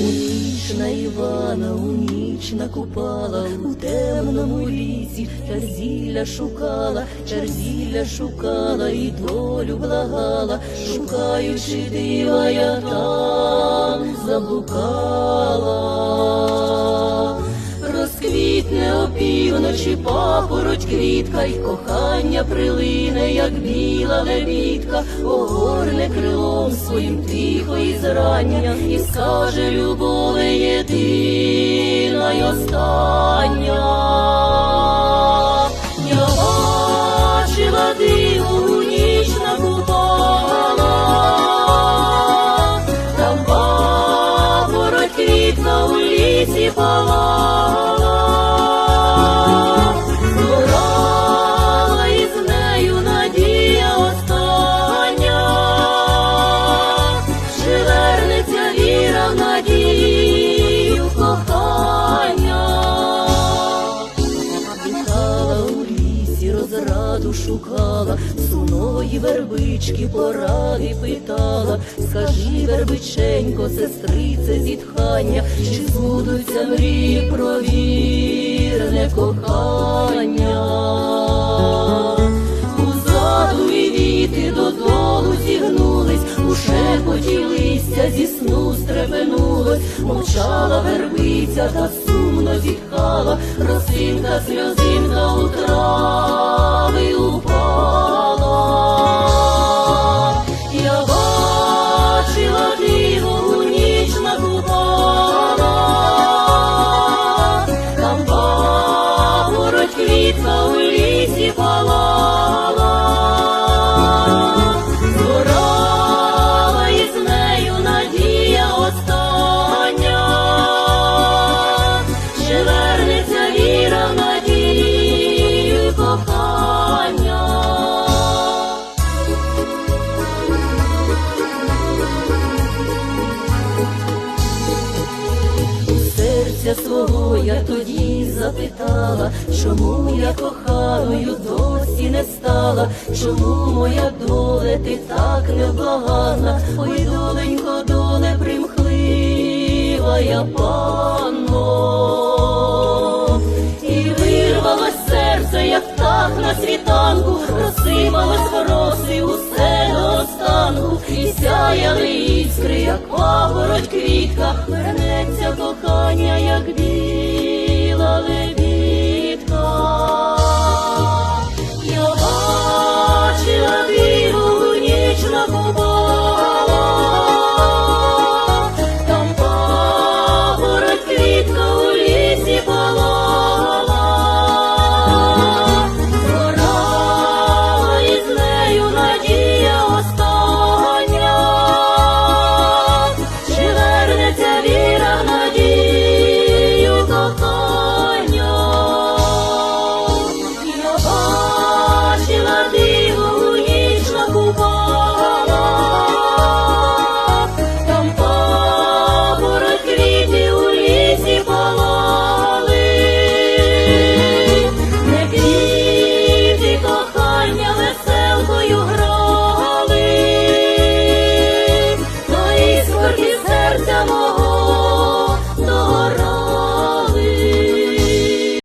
вишивана у ніч накупала у темному лісі, черзілля шукала, черзілля шукала і долю благала, шукаючи дива, я там заблукала. Розквітне опівночі папороть квітка, й кохання прилине, як біла лебідка, огорне крилом своїм тихо і зрання, і скаже любове єдина й остання. Папороть у лісі палала, розраду шукала, суної вербички поради питала. Скажи, вербиченько, сестрице зітхання, чи збудуться мрії про вірне кохання. У задумі віти додолу зігнулись, у шепоті листя зі сну стрепенулось, мовчала вербиця та сумно зітхала, росинка, сльозинка у палала, Зорала із нею надія остання, ще вернеться віра в надію кохання. У серця свого я тоді запитала, чому я коханою досі не стала, чому моя доле ти так невблаганна, ой, доленько, доле примхлива я панно, і вирвалось серце, як птах на світанку, розсипалось в роси усе до останку, і сяяли іскри, як папороть квітка,